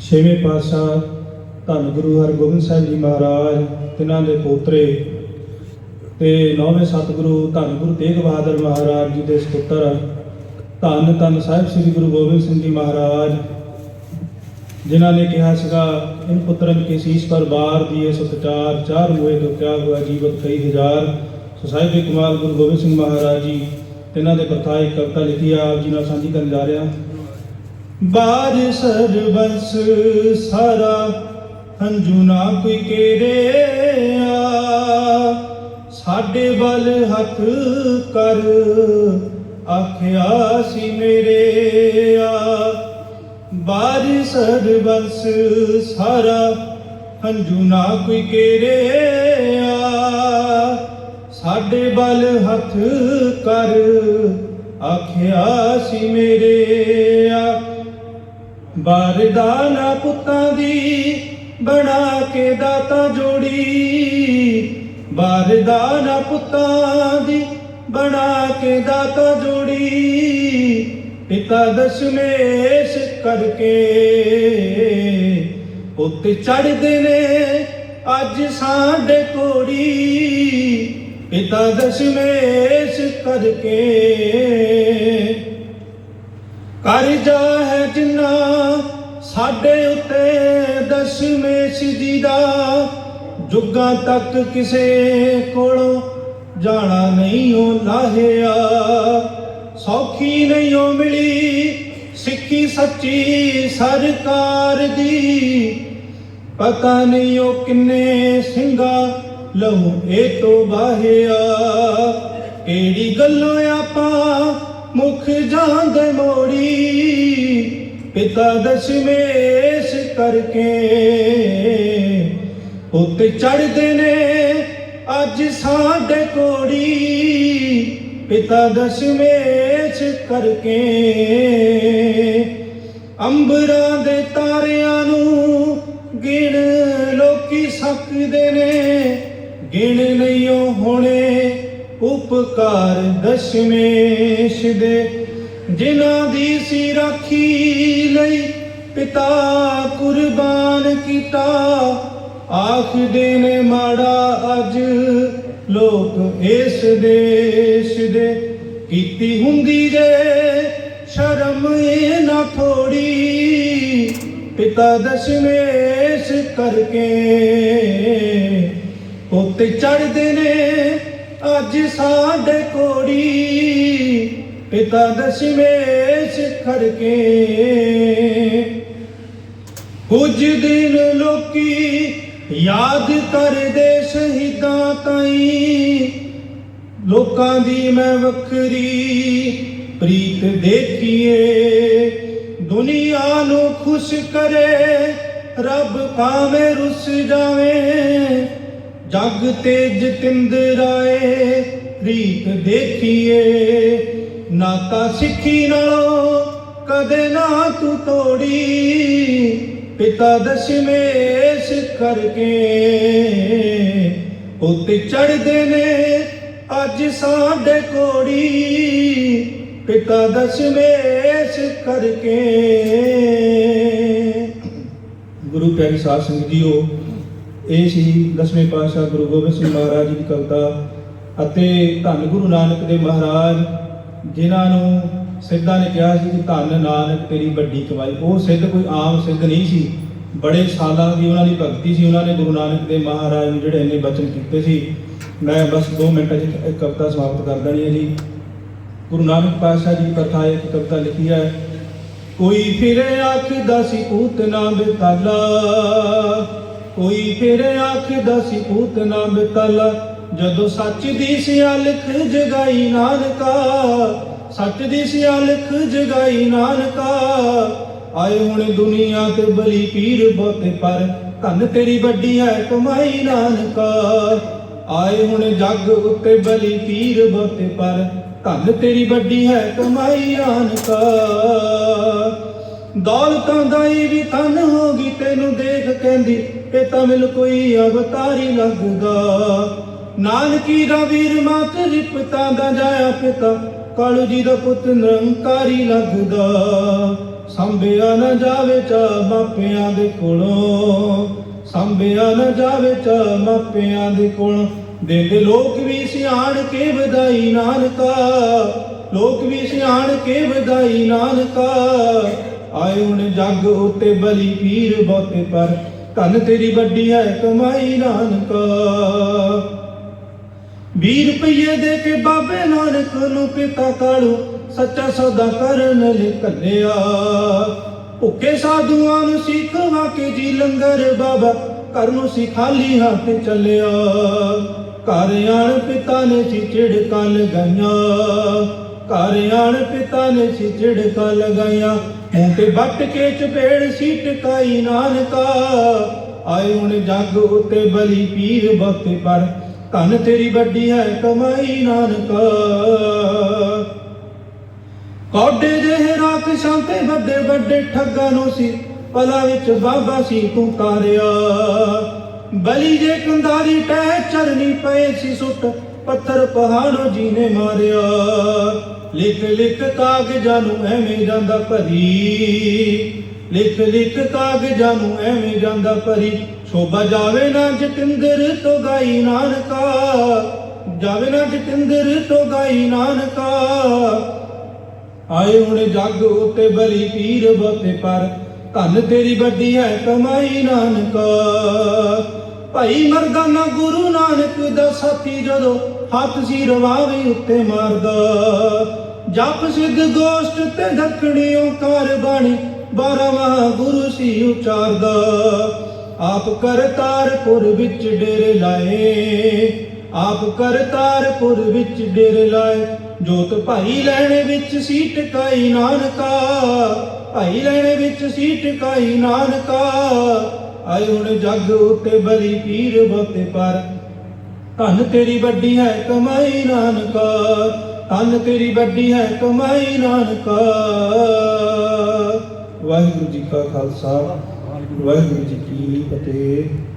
ਛੇਵੇਂ ਪਾਤਸ਼ਾਹ ਧੰਨ ਗੁਰੂ ਹਰਗੋਬਿੰਦ ਸਾਹਿਬ ਜੀ ਮਹਾਰਾਜ, ਤਿਨਾਂ ਦੇ ਪੋਤਰੇ ਤੇ ਨੌਵੇਂ ਸਤਿਗੁਰੂ ਧੰਨ ਗੁਰੂ ਤੇਗ ਬਹਾਦਰ ਮਹਾਰਾਜ ਜੀ ਦੇ ਸੁਪੁੱਤਰ, ਧੰਨ ਧੰਨ ਸਾਹਿਬ ਸ੍ਰੀ ਗੁਰੂ ਗੋਬਿੰਦ ਸਿੰਘ ਜੀ ਮਹਾਰਾਜ, ਜਿਨ੍ਹਾਂ ਨੇ ਕਿਹਾ ਸੀਗਾ, ਇਨ ਪੁੱਤਰਨ ਕੇ ਸੀਸ ਪਰ ਬਾਰ ਦੀਏ ਸਤਚਾਰ ਚਾਰ ਹੋਏ ਤੋਂ ਕਿਆ ਹੋਇਆ ਜੀਵਤ ਕਈ ਹਜ਼ਾਰ? ਸੋ ਸਾਹਿਬ ਦੇ ਕਮਾਲ ਗੁਰੂ ਗੋਬਿੰਦ ਸਿੰਘ ਮਹਾਰਾਜ ਜੀ, ਤਿਨਾਂ ਦੇ ਕਥਾ ਇੱਕ ਕਵਿਤਾ ਲਿਖੀ ਆ, ਆਪ ਜੀ ਨਾਲ ਸਾਂਝੀ ਕਰਨ ਜਾ ਰਿਹਾ। ਬਾਜ ਸਰਬੰਸ ਸਾਰਾ ਹੰਝੂ ਨਾ ਕੋਈ ਕੇਰਿਆ ਸਾਡੇ ਵੱਲ ਹੱਥ ਕਰ, ਆਖਿਆ ਸੀ ਮੇਰੇ ਆ। ਬਾਜ ਸਰਬੰਸ ਸਾਰਾ ਹੰਝੂ ਨਾ ਕੋਈ ਕੇਰਿਆ ਸਾਡੇ ਵੱਲ ਹੱਥ ਕਰ, ਆਖਿਆ ਸੀ ਮੇਰੇ ਬਾਰਦਾਨਾ ਪੁੱਤਾਂ ਦੀ ਬਣਾ ਕੇ ਦਾਤਾ ਜੋੜੀ। ਬਾਰਦਾਨਾ ਪੁੱਤਾਂ ਦੀ ਬਣਾ ਕੇ ਦਾਤਾ ਜੋੜੀ। ਪਿਤਾ ਦਸ਼ਮੇਸ਼ ਕਰਕੇ ਉੱਤੇ ਚੜਦੇ ਨੇ ਅੱਜ ਸਾਡੇ ਕੋੜੀ ਪਿਤਾ ਦਸ਼ਮੇਸ਼ ਕਰਕੇ। ਕਰਜਾ ਹੈ ਜਿੰਨਾ ਸਾਡੇ ਉੱਤੇ ਦਸ਼ਮੇਸ਼ ਜੀ ਦਾ ਜੁਗਾਂ ਤੱਕ ਕਿਸੇ ਕੋਲੋਂ ਜਾਣਾ ਨਹੀਂ ਉਹ ਲਾਹਿਆ। ਸੌਖੀ ਨਹੀਂ ਉਹ ਮਿਲੀ ਸਿੱਖੀ ਸੱਚੀ ਸਰਕਾਰ ਦੀ। ਪਤਾ ਨਹੀਂ ਉਹ ਕਿੰਨੇ ਸਿੰਘਾ ਲਹੂ ਇਹ ਤੋਂ ਬਾਹਿਆ ਕਿਹੜੀ ਗੱਲੋਂ ਆਪਾਂ ਮੁਖ ਜਾਂਦੇ ਮੋੜੀ? ਪਿਤਾ ਦਸ਼ਮੇਸ਼ ਕਰਕੇ ਉੱਤੇ ਚੜਦੇ ਨੇ ਅੱਜ ਸਾਡੇ ਕੋੜੀ। ਪਿਤਾ ਦਸ਼ਮੇਸ਼ ਕਰਕੇ ਅੰਬਰਾਂ ਦੇ ਤਾਰਿਆਂ ਨੂੰ ਗਿਣ ਲੋਕੀ ਸਕਦੇ ਨੇ। ਗਿਣ ਲਈਓ ਹੋਣੇ ਉਪਕਾਰ ਦਸ਼ਮੇਸ਼ ਦੇ। ਜਿਨ੍ਹਾਂ ਦੀ ਸੀ ਰਾਖੀ ਲਈ ਪਿਤਾ ਕੁਰਬਾਨ ਕੀਤਾ। ਆਖਦੇ ਨੇ ਮਾੜਾ ਅੱਜ ਲੋਕ ਇਸ ਦੇਸ਼ ਦੇ ਕੀਤੀ ਹੁੰਦੀ ਜੇ ਸ਼ਰਮ ਇਹ ਨਾ ਥੋੜੀ। ਪਿਤਾ ਦਸ਼ਮੇਸ਼ ਕਰਕੇ ਉੱਤੇ ਚੜਦੇ ਨੇ ਅੱਜ ਸਾਡੇ ਕੋੜੀ। ਪਿਤਾ ਦਸ਼ਮੇਸ਼ ਕੇ। ਕੁਝ ਦਿਨ ਲੋਕੀ ਯਾਦ ਕਰਦੇ ਸ਼ਹੀਦਾਂ ਤਾਈ। ਲੋਕਾਂ ਦੀ ਮੈਂ ਵੱਖਰੀ ਪ੍ਰੀਤ ਦੇਖੀਏ। ਦੁਨੀਆ ਨੂੰ ਖੁਸ਼ ਕਰੇ, ਰੱਬ ਭਾਵੇਂ ਰੁੱਸ ਜਾਵੇ। ਜਗ ਤੇ ਜਤਿੰਦਰਾਏ ਰੀਤ ਦੇਖੀਏ। ਨਾਤਾ ਸਿੱਖੀ ਨਾਲੋਂ, ਕਦੇ ਨਾ ਤੂੰ ਤੋੜੀ। ਪਿਤਾ ਦਸ਼ਮੇਸ਼ ਕਰਕੇ ਉੱਤੇ ਚੜਦੇ ਨੇ ਅੱਜ ਸਾਡੇ ਕੋੜੀ। ਪਿਤਾ ਦਸ਼ਮੇਸ਼ ਕਰਕੇ। ਗੁਰੂ ਪਿਆਰੀ ਸਾਧ ਸੰਗਤ ਜੀਓ, ਇਹ ਸੀ ਦਸਵੇਂ ਪਾਤਸ਼ਾਹ ਗੁਰੂ ਗੋਬਿੰਦ ਸਿੰਘ ਮਹਾਰਾਜ ਜੀ ਦੀ ਕਵਿਤਾ ਅਤੇ ਧੰਨ ਗੁਰੂ ਨਾਨਕ ਦੇ ਮਹਾਰਾਜ ਜਿਨ੍ਹਾਂ ਨੂੰ ਸਿੱਧਾਂ ਨੇ ਕਿਹਾ ਸੀ ਕਿ ਧੰਨ ਨਾਨਕ ਤੇਰੀ ਵੱਡੀ ਕਮਾਈ। ਉਹ ਸਿੱਧ ਕੋਈ ਆਮ ਸਿੱਧ ਨਹੀਂ ਸੀ। ਬੜੇ ਸਾਲਾਂ ਦੀ ਉਹਨਾਂ ਦੀ ਭਗਤੀ ਸੀ। ਉਹਨਾਂ ਨੇ ਗੁਰੂ ਨਾਨਕ ਦੇ ਮਹਾਰਾਜ ਨੂੰ ਜਿਹੜੇ ਇੰਨੇ ਬਚਨ ਕੀਤੇ ਸੀ। ਮੈਂ ਬਸ 2 ਮਿੰਟਾਂ 'ਚ ਇੱਕ ਕਵਿਤਾ ਸਮਾਪਤ ਕਰ ਦੇਣੀ ਹੈ ਜੀ। ਗੁਰੂ ਨਾਨਕ ਪਾਤਸ਼ਾਹ ਜੀ ਦੀ ਕਥਾ ਇੱਕ ਕਵਿਤਾ ਲਿਖੀ ਹੈ, ਕੋਈ ਫਿਰੇ ਆਖਦਾ ਸੀ ਪੂਤ ਨਾ ਬਿਤਾਲਾ, ਕੋਈ ਫਿਰੇ ਆਖਦਾ ਸੀ ਪੂਤ ਨਾ ਬਿਤਾਲਾ ਜਦੋਂ ਸੱਚ ਦੀ ਸਿਆਲਖ ਜਗਾਈ ਨਾਨਕਾ, ਸੱਚ ਦੀ ਸਿਆਲਖ ਜਗਾਈ ਨਾਨਕਾ, ਆਏ ਹੁਣ ਦੁਨੀਆ ਤੇ ਬਲੀ ਪੀਰ ਬਹੁਤੇ ਪਰ, ਧਨ ਤੇਰੀ ਵੱਡੀ ਹੈ ਕਮਾਈ ਨਾਨਕਾ। ਆਏ ਹੁਣ ਜੱਗ ਉੱਤੇ ਬਲੀ ਪੀਰ ਬਹੁਤੇ ਪਰ, ਧਨ ਤੇਰੀ ਵੱਡੀ ਹੈ ਕਮਾਈ ਨਾਨਕਾ। ਦੌਲਤਾਂ ਦਾ ਵੀ ਤਨ ਹੋ ਤੈਨੂੰ ਦੇਖ ਕਹਿੰਦੀ, ਇਹ ਤਾਂ ਮਿਲ ਕੋਈ ਅਵਤਾਰੀ ਲੱਗਦਾ ਨਾਨਕੀ ਦਾ ਵੀਰ ਮਾਤ ਰਿਪਤਾ ਦਾ ਜਾਇਆ ਪਿਤਾ, ਕਾਲੂ ਜੀ ਦਾ ਪੁੱਤ ਨਿਰੰਕਾਰੀ ਲੱਗਦਾ। ਸੰਭਿਆ ਨਾ ਜਾਵੇ ਚਾ ਮਾਪਿਆਂ ਦੇ ਕੋਲੋਂ, ਸੰਭਿਆ ਨਾ ਜਾਵੇ ਚਾ ਮਾਪਿਆਂ ਦੇ ਕੋਲੋਂ। ਦਿੰਦੇ ਲੋਕ ਵੀ ਸਿਆਣ ਕੇ ਵਧਾਈ ਨਾਨਕਾ, ਲੋਕ ਵੀ ਸਿਆਣ ਕੇ ਵਧਾਈ ਨਾਨਕਾ। ਆਏ ਹੁਣ ਜੱਗ ਉਤੇ ਬਲੀ ਪੀਰ ਬਹੁਤੇ ਪਰ, ਧਨ ਤੇਰੀ ਵੱਡੀ ਹੈ ਕਮਾਈ ਨਾਨਕਾ। 20 ਰੁਪਏ ਦੇ ਕੇ ਬਾਬੇ ਨਾਨਕ ਨੂੰ ਪਿਤਾ ਕਾਲੂ, ਸੱਚਾ ਸੌਦਾ ਕਰਨ ਲਈ ਕੱਲਿਆ ਭੁੱਖੇ ਸਾਧੂਆਂ ਨੂੰ ਸਿਖਵਾ ਕੇ ਜੀ ਲੰਗਰ ਬਾਬਾ, ਘਰ ਨੂੰ ਸੀ ਹੱਥ ਚੱਲਿਆ। ਘਰ ਆਣ ਪਿਤਾ ਨੇ ਸੀ ਝਿੜਕਾਂ ਲਗਾਈਆਂ। ਘਰ ਆਣ ਪਿਤਾ ਨੇ ਸੀ ਝਿੜਕਾਂ ਲਗਾਈਆਂ। ਮੂੰਹ ਤੇ ਵੱਟ ਕੇ ਚਪੇੜ ਸੀ ਟਕਾਈ ਨਾਨਕਾ। ਆਏ ਹੁਣ ਜੱਗ ਉਤੇ ਬਲੀ ਪੀਰ ਬਖਤੇ ਪਰ ਧਨ ਤੇਰੀ ਵੱਡੀ ਹੈ, ਕਮਾਈ ਨਾਨਕਾ। ਕੋਡੇ ਜਿਹੇ ਰਾਖ ਸ਼ਾਂਤੇ, ਵੱਡੇ ਵੱਡੇ ਠੱਗਾਂ ਨੂੰ ਸੀ ਪਲਾ ਵਿੱਚ ਬਾਬਾ ਸੀ ਤੂੰ ਤਾਰਿਆ। ਬਲੀ ਜੇ ਕੰਦਾਰੀ ਟਹਿ ਚਰਨੀ ਪਏ ਸੀ ਸੁੱਟ, ਪੱਥਰ ਪਹਾੜੋਂ ਜੀ ਨੇ ਮਾਰਿਆ। ਲਿਖ ਲਿਖ ਕਾਗਜ਼ਾਂ ਨੂੰ ਐਵੇਂ ਜਾਂਦਾ ਭਰੀ, ਲਿਖ ਲਿਖ ਕਾਗਜ਼ਾਂ ਨੂੰ ਐਵੇਂ ਜਾਂਦਾ ਭਰੀ। ਸ਼ੋਭਾ ਜਾਵੇ ਨਾ ਜਤਿੰਦਰ ਤੋਂ ਗਾਈ ਨਾਨਕਾ, ਜਾਵੇ ਨਾ ਜਤਿੰਦਰ ਤੋਂ ਗਾਈ ਨਾਨਕਾ। ਆਏ ਹੁਣ ਜੱਗ ਉਤੇ ਬਲੀ ਪੀਰ ਬਤੇ ਪਰ, ਧਨ ਤੇਰੀ ਵੱਡੀ ਹੈ ਕਮਾਈ ਨਾਨਕਾ। ਭਾਈ ਮਰਦਾਨਾ ਗੁਰੂ ਨਾਨਕ ਦਾ ਸਾਥੀ ਜਦੋਂ ਹੱਥ ਸੀ ਰਵਾਵੇ ਉੱਤੇ ਮਾਰਦਾ। ਜਪ ਸਿੱਧ ਗੋਸ਼ਟ ਤੇ ਦੱਖਣੀ ਓਕਾਰ ਬਾਣੀ, ਬਾਰਾਵਾਂ ਗੁਰੂ ਸੀ ਉਚਾਰਦਾ। ਆਪ ਕਰਤਾਰਪੁਰ ਵਿੱਚ ਡੇਰੇ ਲਾਏ। ਆਪ ਕਰਤਾਰਪੁਰ ਵਿੱਚ ਡੇਰੇ ਲਾਏ। ਜੋਤ ਭਾਈ ਲੈਣੇ ਵਿੱਚ ਸੀ ਟਿਕਾਈ ਨਾਨਕਾ। ਭਾਈ ਲੈਣੇ ਵਿੱਚ ਸੀ ਟਿਕਾਈ ਨਾਨਕਾ। ਆਏ ਹੁਣ ਜੱਗ ਉੱਤੇ ਬਲੀ ਪੀਰ ਬਤੇ ਪਰ। ਧਨ ਤੇਰੀ ਵੱਡੀ ਹੈ ਕਮਾਈ ਨਾਨਕਾ। ਧਨ ਤੇਰੀ ਵੱਡੀ ਹੈ ਕਮਾਈ ਨਾਨਕਾ। ਵਾਹਿਗੁਰੂ ਜੀ ਕਾ ਖਾਲਸਾ। ਵਾਹਿਗੁਰੂ ਜੀ ਕੀ ਫਤਿਹ।